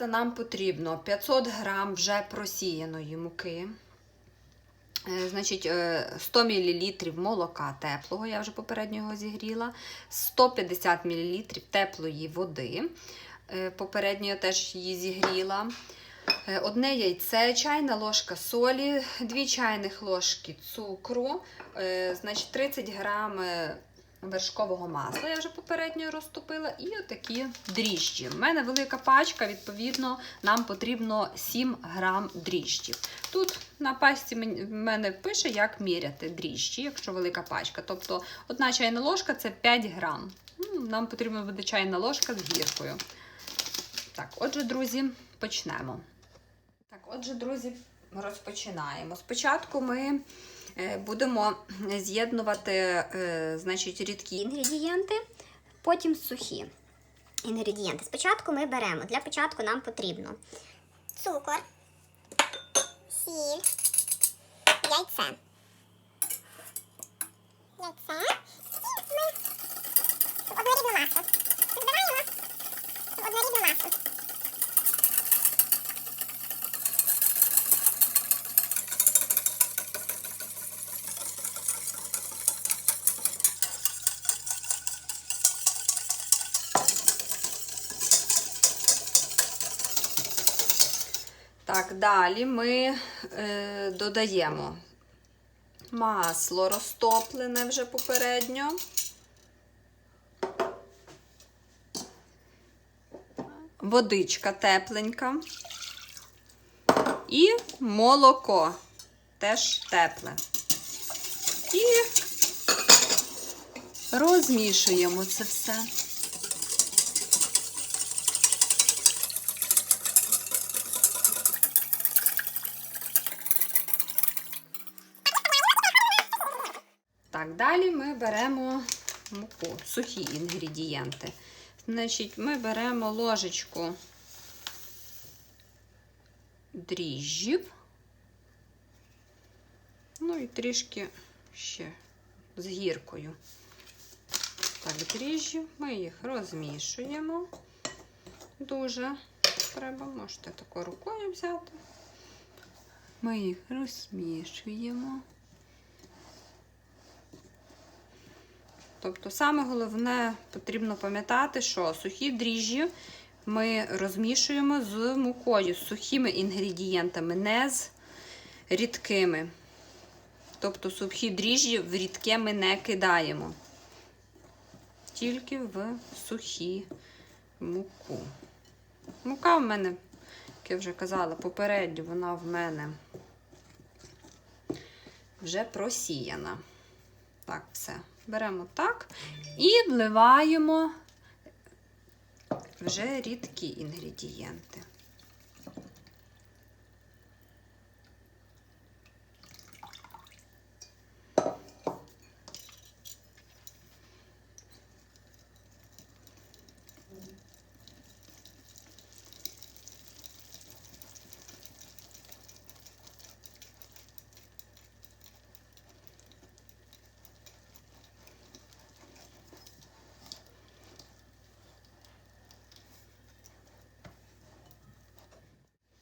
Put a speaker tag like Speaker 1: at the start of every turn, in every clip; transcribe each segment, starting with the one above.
Speaker 1: тіста нам потрібно 500 грам вже просіяної муки. Е, Значить, е, 100 мл молока теплого, я вже попередньо його зігріла, 150 мл теплої води. Е, Попередньо я теж її зігріла. Е, Одне яйце, чайна ложка солі, 2 чайних ложки цукру, е, значить 30 грам е, вершкового масла, я вже попередньо розтопила, і отакі дріжджі. У мене велика пачка, відповідно, нам потрібно 7 грам дріжджів. Тут на мен- в мене пише, як міряти дріжджі, якщо велика пачка. Тобто одна чайна ложка це 5 грам. Ну, Нам потрібна буде чайна ложка з гіркою. Так, отже, друзі, почнемо. Так, отже, друзі, розпочинаємо. Спочатку ми будемо з'єднувати е, значить, рідкі
Speaker 2: інгредієнти, потім сухі інгредієнти. Спочатку ми беремо. Для початку нам потрібно цукор, сіль, яйце. Яйце. І ми однорідну масу. Збиваємо однорідну масу.
Speaker 1: Так, далі ми е, додаємо масло розтоплене вже попередньо. Водичка тепленька. І молоко теж тепле. І розмішуємо це все. Так, далі ми беремо муку, сухі інгредієнти. Значить, ми беремо ложечку дріжджів. Ну і трішки ще з гіркою. Так, дріжджі, ми їх розмішуємо. Дуже треба, можете тако рукою взяти. Ми їх розмішуємо. Тобто, саме головне потрібно пам'ятати, що сухі дріжджі ми розмішуємо з мукою, з сухими інгредієнтами, не з рідкими. Тобто сухі дріжджі в рідке ми не кидаємо, тільки в сухі муку. Мука в мене, як я вже казала, попередньо вона в мене вже просіяна. Так, все. Беремо так і вливаємо вже рідкі інгредієнти.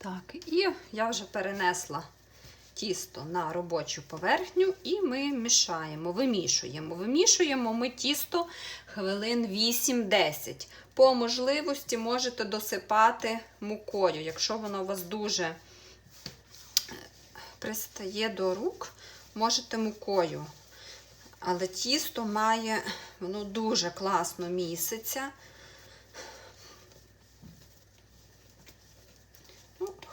Speaker 1: Так, і я вже перенесла тісто на робочу поверхню, і ми мішаємо, вимішуємо. Вимішуємо ми тісто хвилин 8-10. По можливості можете досипати мукою, якщо воно у вас дуже е, пристає до рук, можете мукою. Але тісто має, воно дуже класно міситься.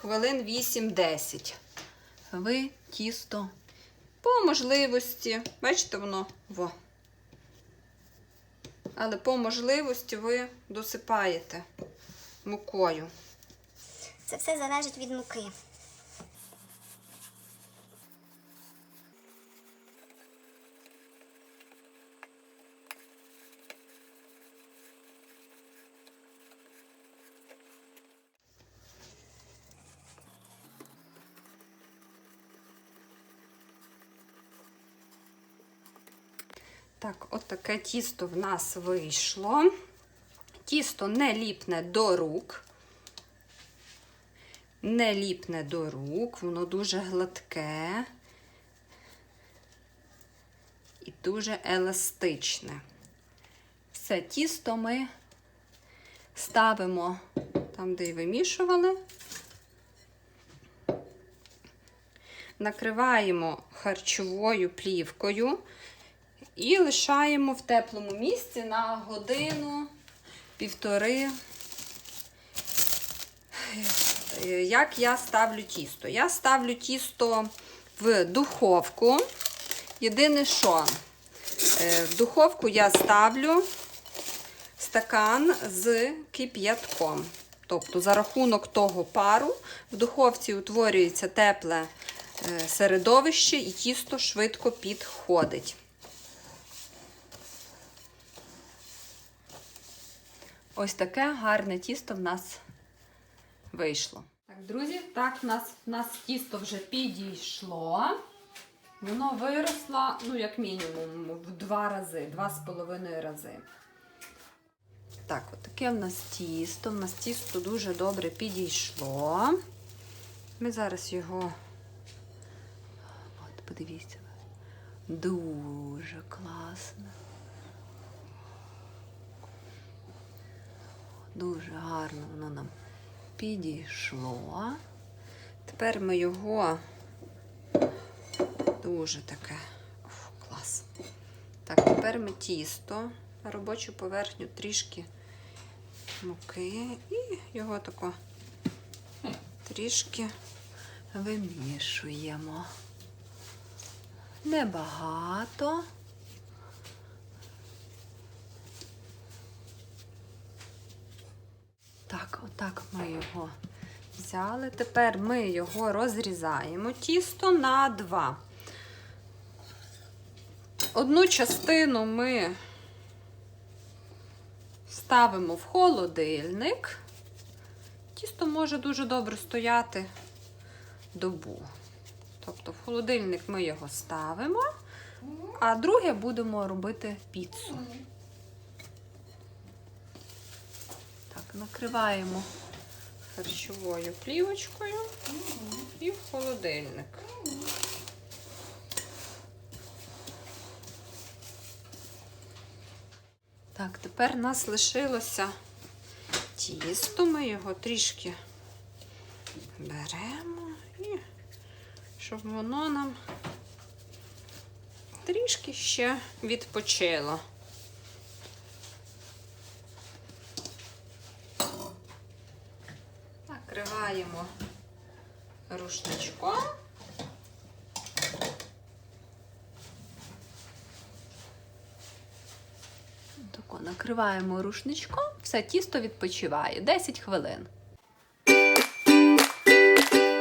Speaker 1: Хвилин 8-10. Ви тісто по можливості, бачите, воно во. Але по можливості ви досипаєте мукою.
Speaker 2: Це все залежить від муки.
Speaker 1: Так, от таке тісто в нас вийшло. Тісто не ліпне до рук. не ліпне до рук, воно дуже гладке і дуже еластичне. Все тісто ми ставимо там, де й вимішували. Накриваємо харчовою плівкою і лишаємо в теплому місці на годину, півтори. Як я ставлю тісто? Я ставлю тісто в духовку. Єдине, що е, в духовку я ставлю стакан з кип'ятком. Тобто, за рахунок того пару в духовці утворюється тепле е, середовище і тісто швидко підходить. Ось таке гарне тісто в нас вийшло. Так, друзі, так, в нас, в нас тісто вже підійшло. Воно виросло, ну, як мінімум, в два рази, два з половиною рази. Так, от таке в нас тісто. В нас тісто дуже добре підійшло. Ми зараз його. От, подивіться. Дуже класно. Дуже гарно воно нам підійшло. Тепер ми його дуже таке Ух, клас. Так, тепер ми тісто на робочу поверхню трішки муки і його тако трішки вимішуємо. Небагато. Так, отак ми його взяли. Тепер ми його розрізаємо тісто на два. Одну частину ми ставимо в холодильник. Тісто може дуже добре стояти добу. Тобто в холодильник ми його ставимо, а друге будемо робити піцу. Так, накриваємо харчовою плівочкою і в холодильник. Так, тепер нас лишилося тісто. Ми його трішки беремо і щоб воно нам трішки ще відпочило. Накриваємо рушничком. Тако накриваємо рушничком, все тісто відпочиває 10 хвилин.